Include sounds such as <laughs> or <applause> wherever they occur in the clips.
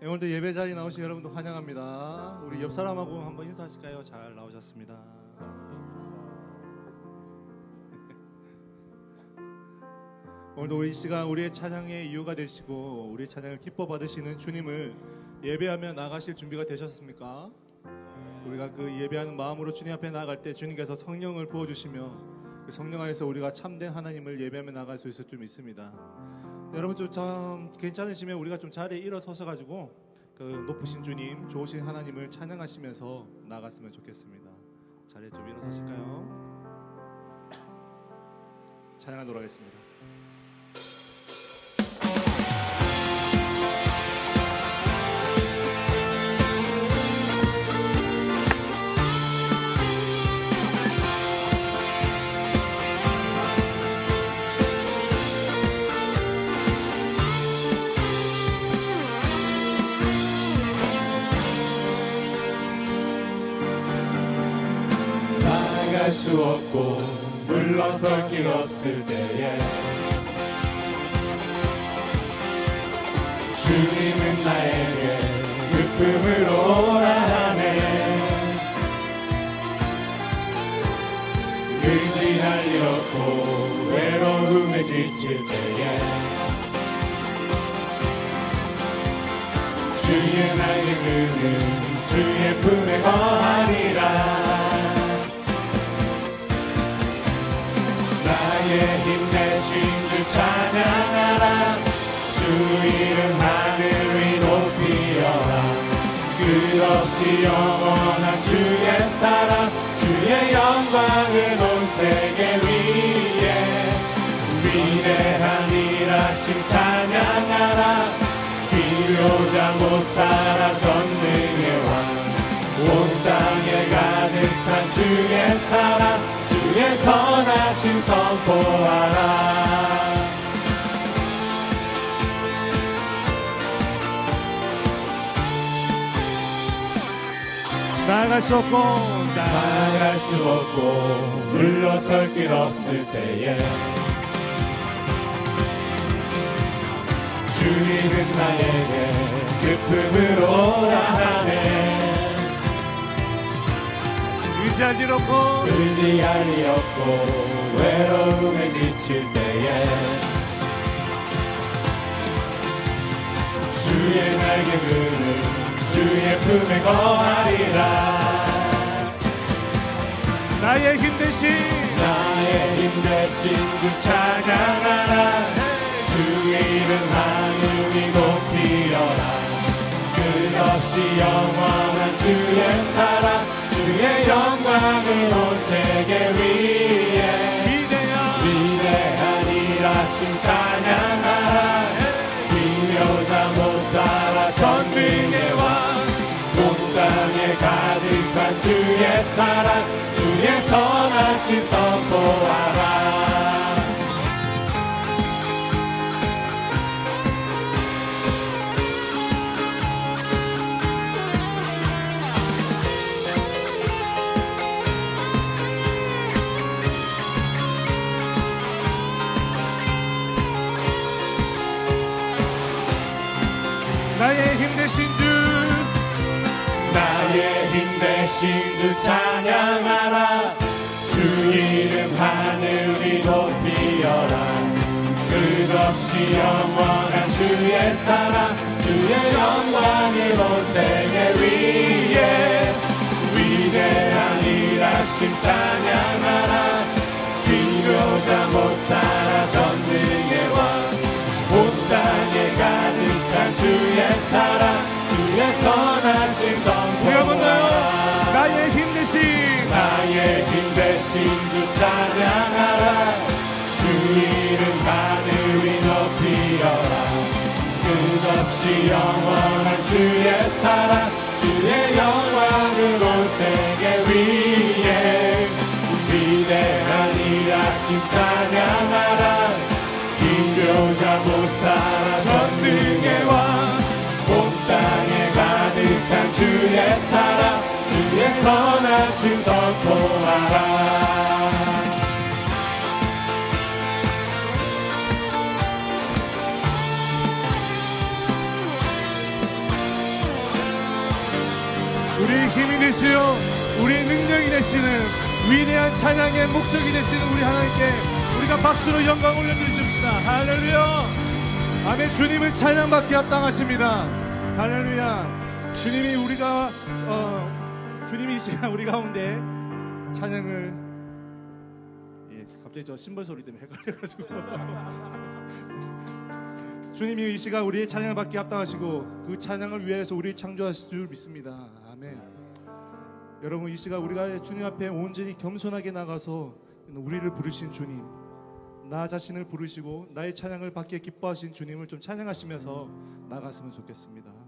네, 오늘도 예배 자리 나오신 여러분도 환영합니다. 우리 옆 사람하고 한번 인사하실까요? 잘 나오셨습니다. <laughs> 오늘도 우리 이 시간 우리의 찬양의 이유가 되시고 우리의 찬양을 기뻐 받으시는 주님을 예배하며 나가실 준비가 되셨습니까? 우리가 그 예배하는 마음으로 주님 앞에 나갈 때 주님께서 성령을 부어 주시며 그 성령 안에서 우리가 참된 하나님을 예배하며 나갈 수 있을 줄 믿습니다. 여러분 좀 참 괜찮으시면 우리가 좀 자리에 일어서서 가지고 그 높으신 주님, 좋으신 하나님을 찬양하시면서 나갔으면 좋겠습니다. 자리에 좀 일어서실까요? <coughs> 찬양하도록 하겠습니다. 수 없고 물러설 길 없을 때에 주님은 나에게 기쁨을 오라 하네. 없고 외로움에 지칠 때에 주의 날개 그는 주의 품에 거하리라 끝없이 영원한 주의 사랑 주의 영광을 온 세계 위에. 위대한 일하심 찬양하라. 비로자 못 살아 전능의 왕온 땅에 가득한 주의 사랑 주의 선하심 선포하라 나갈 수 없고 나갈 수 없고 물러설 길 없을 때에. 주님은 나에게 기쁨을 오라 하네. 의지할 일 없고 의지할 리 없고 외로움에 지칠 때에. 주의 날개 그는 주의 품에 거하리라. 나의 힘 대신 나의 힘 대신 그 찬양하라. 주 이름 하늘 위 높이어라. 끝없이 영원한 주의 사랑 주의 영광을 온 세계 위에. 위대한 위대한 일하심 찬양하라 전능의 왕온 땅에 가득한 주의 사랑 주의 선하심 선포하라 힘 대신 주 찬양하라. 주 이름 하늘 위 높이어라 끝없이 영원한 주의 사랑 주의 영광을 온 세계 위에 위대한 일하심 찬양하라. 비교자 못 살아 전능의 왕온 땅에 가득한 주의 사랑 주의 선포하라 나의 힘 대신. 나의 힘 대신 주 찬양하라. 주 이름 하늘 위 높이어라. 끝없이 영원한 주의 사랑 주의 영광을 온 세계 위에. 위대한 일하심 찬양하라. 기묘자 못 살아 전능의 왕 온 땅에 가득한 주의 사랑 주의 선하심 선포하라. 우리의 힘이 되시어 우리의 능력이 되시는 위대한 찬양의 목적이 되시는 우리 하나님께 우리가 박수로 영광 올려드리십시다. 할렐루야. 아멘. 주님은 찬양받기 합당하십니다. 할렐루야. 주님이 우리가 어, 주님이 이 시간 우리 가운데 찬양을 예, 갑자기 저 심벌 소리 때문에 헷갈려가지고 <laughs> 주님이 이 시간 우리의 찬양을 받기 합당하시고 그 찬양을 위해서 우리를 창조하실 줄 믿습니다. 아멘. 여러분 이 시간 우리가 주님 앞에 온전히 겸손하게 나가서 우리를 부르신 주님, 나 자신을 부르시고 나의 찬양을 받기에 기뻐하신 주님을 좀 찬양하시면서 나갔으면 좋겠습니다.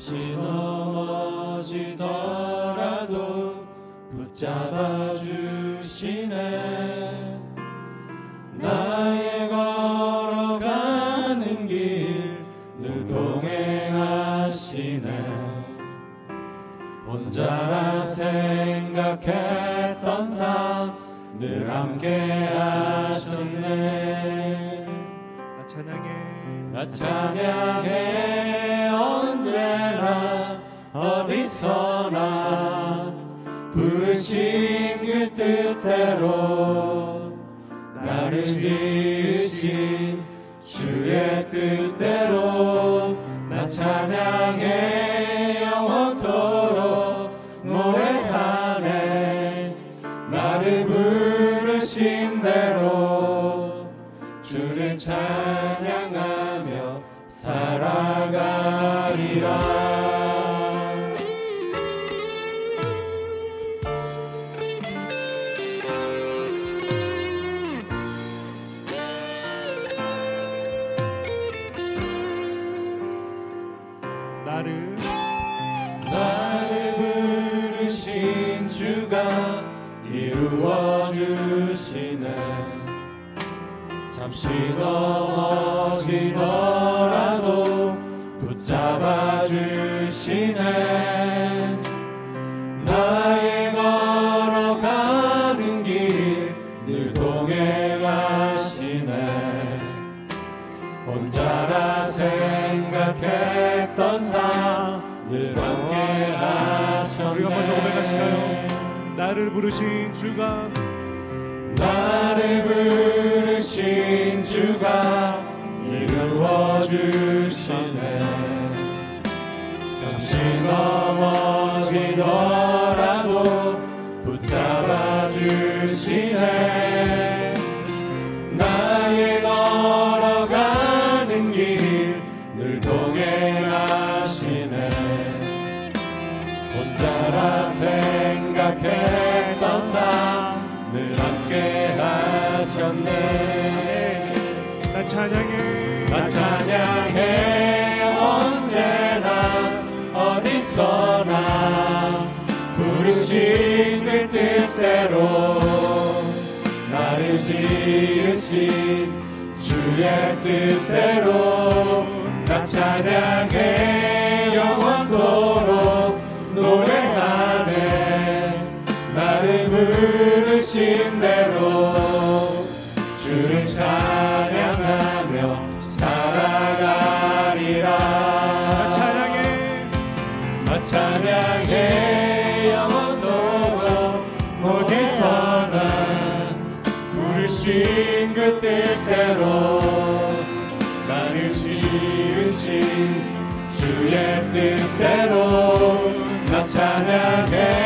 잠시 넘어지더라도 붙잡아 주시네. 나의 걸어가는 길 늘 동행하시네. 혼자라 생각했던 삶 늘 함께 하셨네. 나 찬양해. 나 찬양해 어디서나 부르신 그 뜻대로 나를 지 주가 이루어 주시네. 잠시 넘어지더라도 붙잡아 부르신 주가. 나를 부르신 주가 이루어 주시네. 잠시 넘어지더 주의 뜻대로 나 찬양해 영원토록 노래하네. 나를 부르신 대로 주를 찬양하며 나 살아가리라. 찬양해. 나 찬양해 영원토록 어디서나 부르신 그 뜻대로 뜻대로 나 찬양해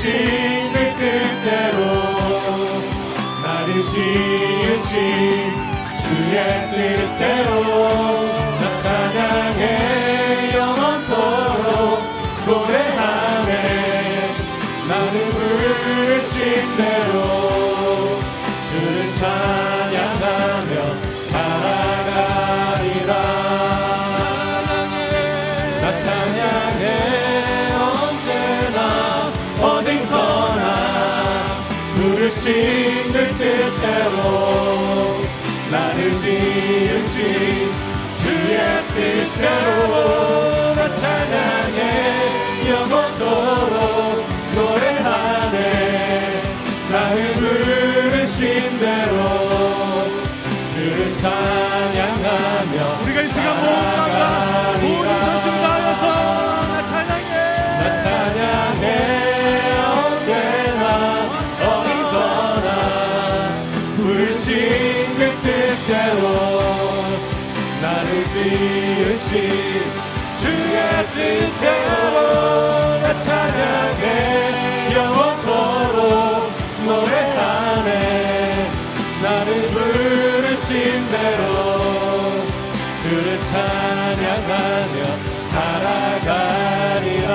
부르신 그 뜻대로 나를 지으신 주의 뜻대로 나 찬양해 영원토록 노래하네. 나를 부르신 대로 그를 찬양하며 살아가리라. 나 찬양해 그 뜻대로 나를 지으신 주의 뜻대로 나 찬양해 영원토록 노래하네 나를 부르신 대로 주를 찬양하며 우리가 이 시간 모든 지으신 주의 뜻대로 나 찬양해. 영원토록 노래하네. 나를 부르신 대로 주를 찬양하며 살아가리라.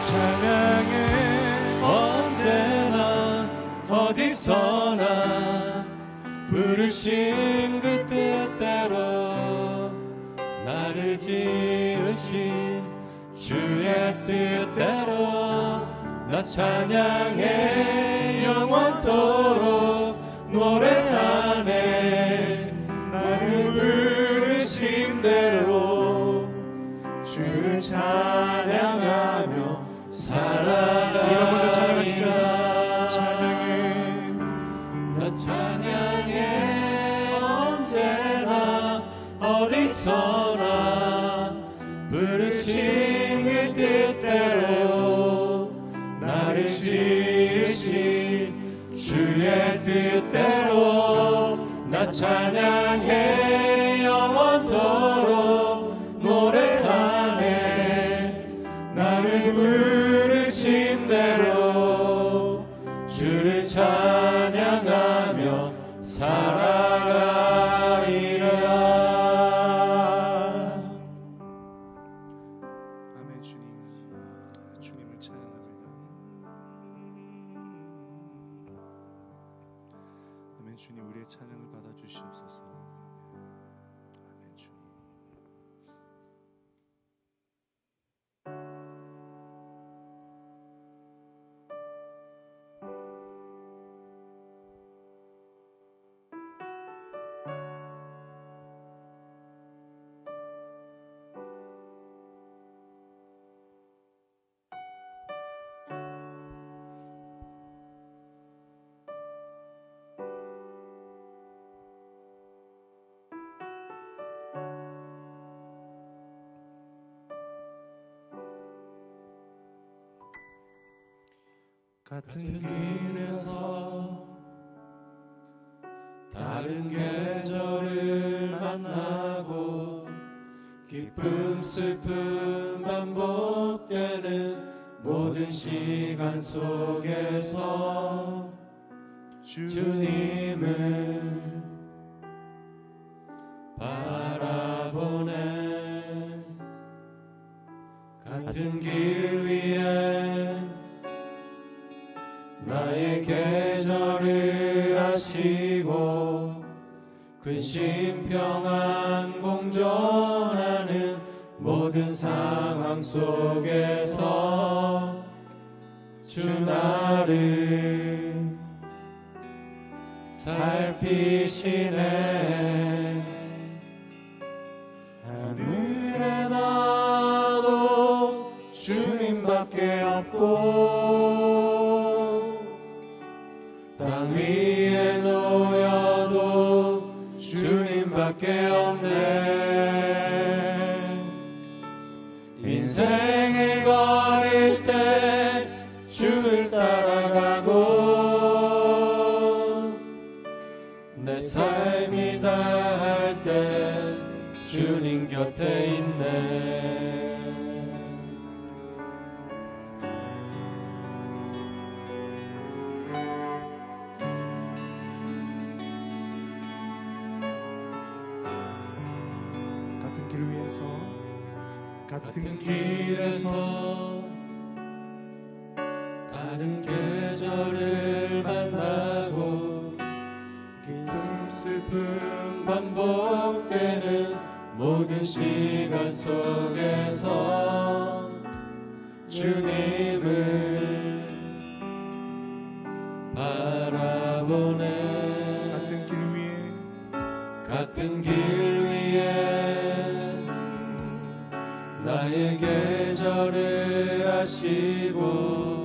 찬양해 언제나 어디서나 부르신 주의 뜻대로 나 찬양해 영원토록 노래하네. 나를 부르신 대로 주를 찬양 찬양 같은 길에서 다른 계절을 만나고 기쁨 슬픔 반복되는 모든 시간 속에서 주님을 바라보네. 같은 길 근심 평안 공존하는 모든 상황 속에서 주 나를 살피시네. 하늘에 나도 주님밖에 없고 같은 길 위에 나의 계절을 아시고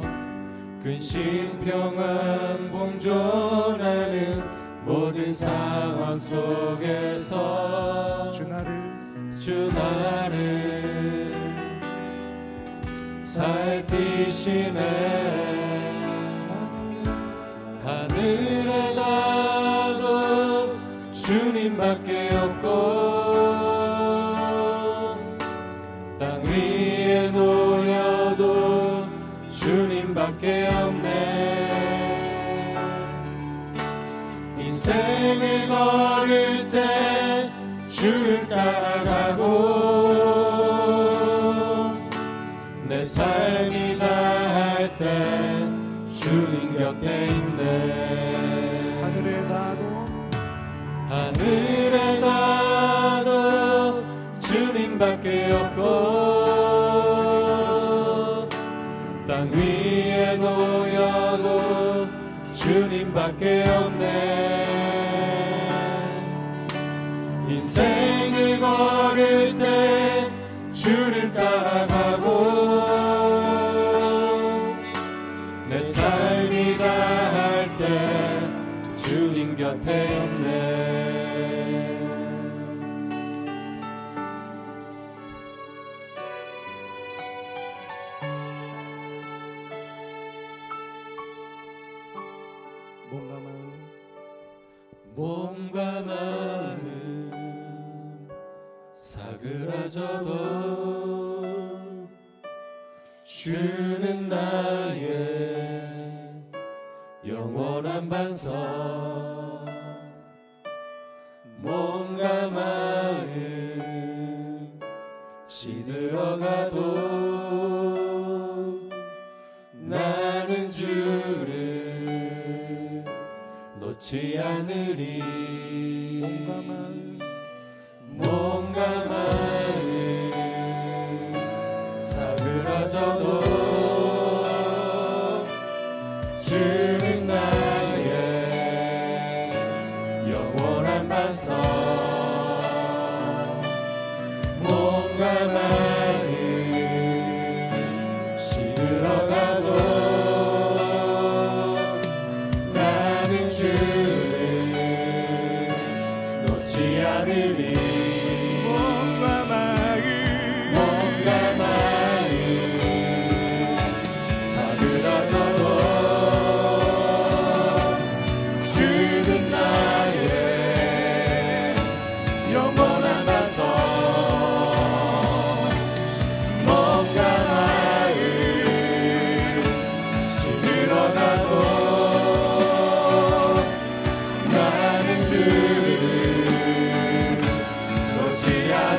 근심 평안 공존하는 모든 상황 속에서 주 나를 주 나를 살피시네 걸을 때 주를 따라가고 내 삶이 다할 때 주님 곁에 있네. 하늘에 나도 하늘에 나도 주님밖에 없고 땅 위에 놓여도 주님밖에 없네 몸과 마음 사그라져도 주는 나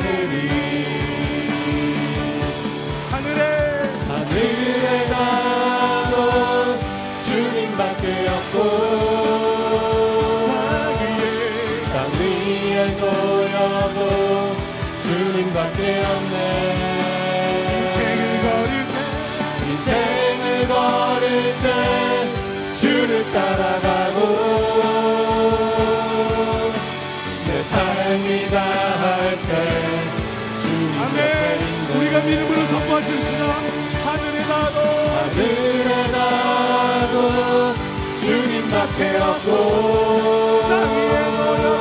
하늘에 하늘에 버려도 주님 밖에 없고 땅 위에 놓여도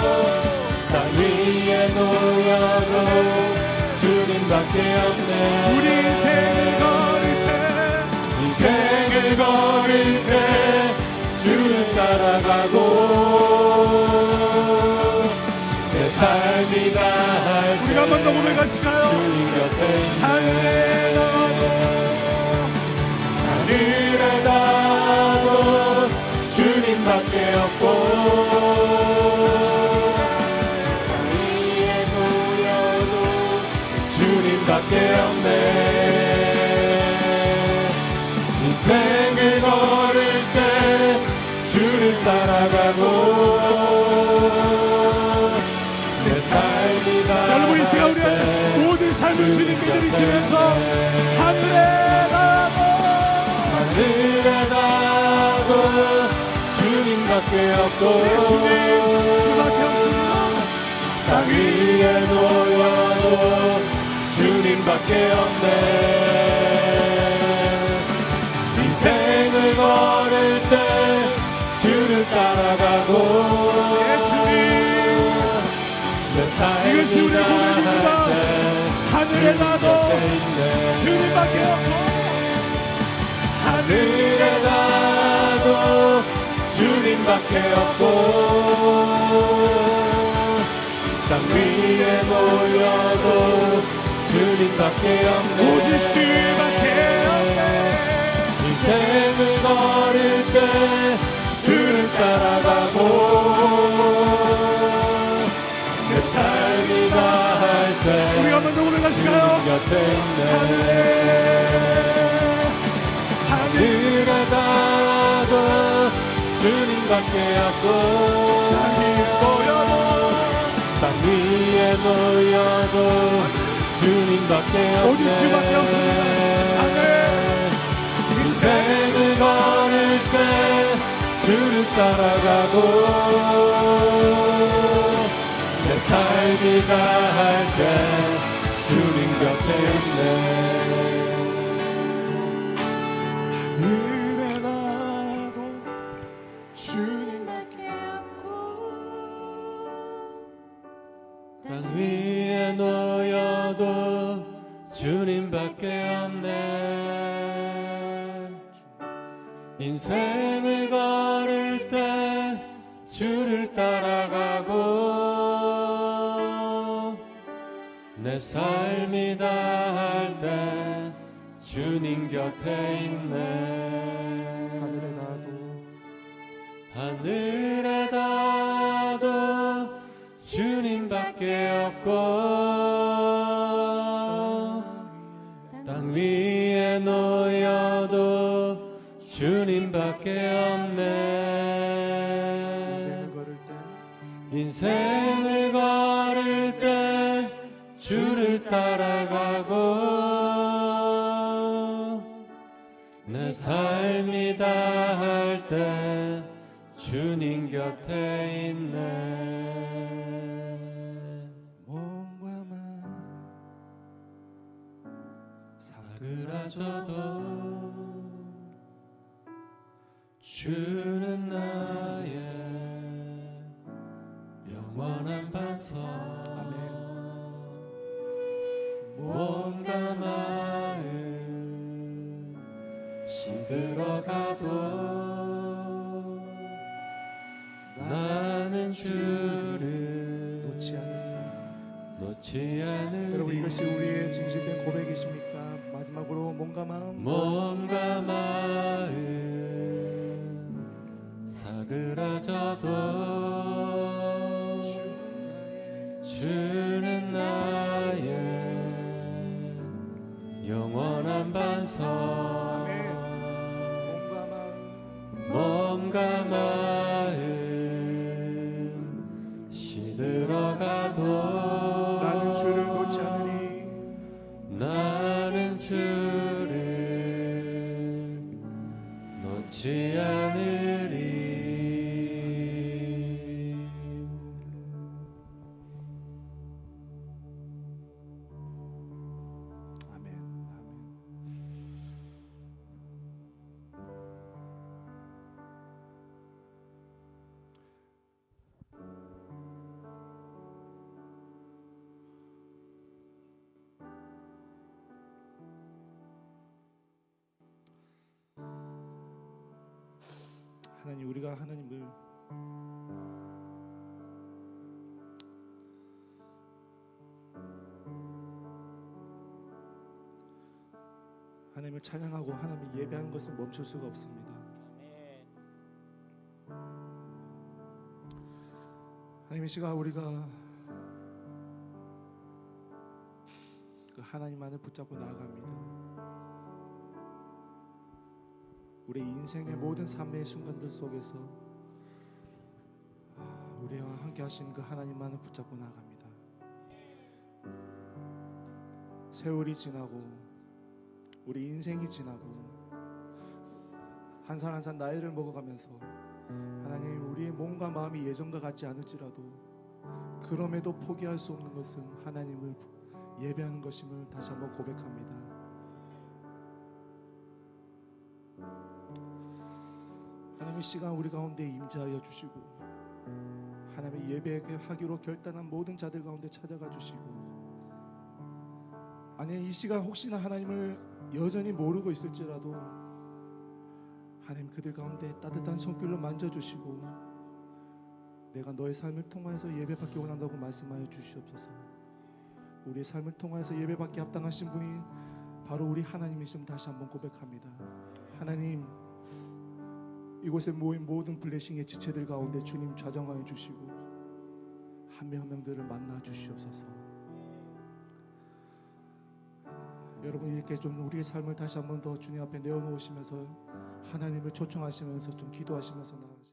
땅 위에 놓여도 주님 밖에 없네. 우리 인생을 걸을 때 인생을 걸을 때 주님 따라가고 내 삶이 다할 우리 한번 더 고백하실까요? 주님 곁에 있네. 주님밖에 없네. 인생을 걸을 때 주를 따라가고 내 삶이 여러분 이 시간 우리의 모든 삶을 주님께 드리시면서 하늘에 나도 하늘에 나도 주님밖에 없고 내 주님 수밖에 없습니다 땅 위에 놓여도 주님밖에 없네 인생을 걸을 때 주를 따라가고 내 주님 이것이 우리의 고백입니다. 하늘에 나도. 주님밖에 없고 하늘에 주님밖에 없고 땅 위에 놓여도 주님밖에 없네. 오직 주밖에 없네. 인생을 걸을 때 주를 따라가고 내 삶이 다할 때 우리가 한번 더 고백하실까요? 하늘에 땅이 보여도 땅 위에 놓여도 주님밖에 오직 주밖에 없습니다. 아멘. 인생을 걸을 때 주를 따라가고 내 삶이 다할 때 주님 곁에 있네 인생을 걸을 때 주를 따라가고 내 삶이 다 할 때 주님 곁에 있네. 하늘에 나도. 하늘에 닿아도 주님밖에 없고 주님밖에 없네. 인생을 걸을 때 인생을 걸을 때 주를 따라가고 내 삶이 다 할 때 주님 곁에 있네. 몸과 마음 사그라져도 주는 나의 영원한 반석. 몸과 마음 시들어가도 나는 주를 놓지 않으리 놓지 않으리 여러분 이것이 우리의 진실된 고백이십니까? 마지막으로 몸과 마음? 몸과 마음 사그라져도 주는 나의 영원한 반석. 아멘. 몸과 마음 하나님을 찬양하고 하나님을 예배하는 것을 멈출 수가 없습니다. 하나님 이 시간 우리가 그 하나님만을 붙잡고 나아갑니다. 우리 인생의 모든 삶의 순간들 속에서 아, 우리와 함께 하시는 그 하나님만을 붙잡고 나아갑니다. 세월이 지나고 우리 인생이 지나고 한 살 한 살 나이를 먹어가면서 하나님 우리의 몸과 마음이 예전과 같지 않을지라도 그럼에도 포기할 수 없는 것은 하나님을 예배하는 것임을 다시 한번 고백합니다. 하나님의 시간 우리 가운데 임재하여 주시고 하나님의 예배하기로 결단한 모든 자들 가운데 찾아가 주시고 아니 이 시간 혹시나 하나님을 여전히 모르고 있을지라도 하나님 그들 가운데 따뜻한 손길로 만져주시고 내가 너의 삶을 통하여서 예배받기 원한다고 말씀하여 주시옵소서. 우리의 삶을 통하여서 예배받기 합당하신 분이 바로 우리 하나님이심 다시 한번 고백합니다. 하나님 이곳에 모인 모든 블레싱의 지체들 가운데 주님 좌정하여 주시고 한 명 한 명들을 만나 주시옵소서 여러분 이렇게 좀 우리의 삶을 다시 한번 더 주님 앞에 내어놓으시면서 하나님을 초청하시면서 좀 기도하시면서 나아가시.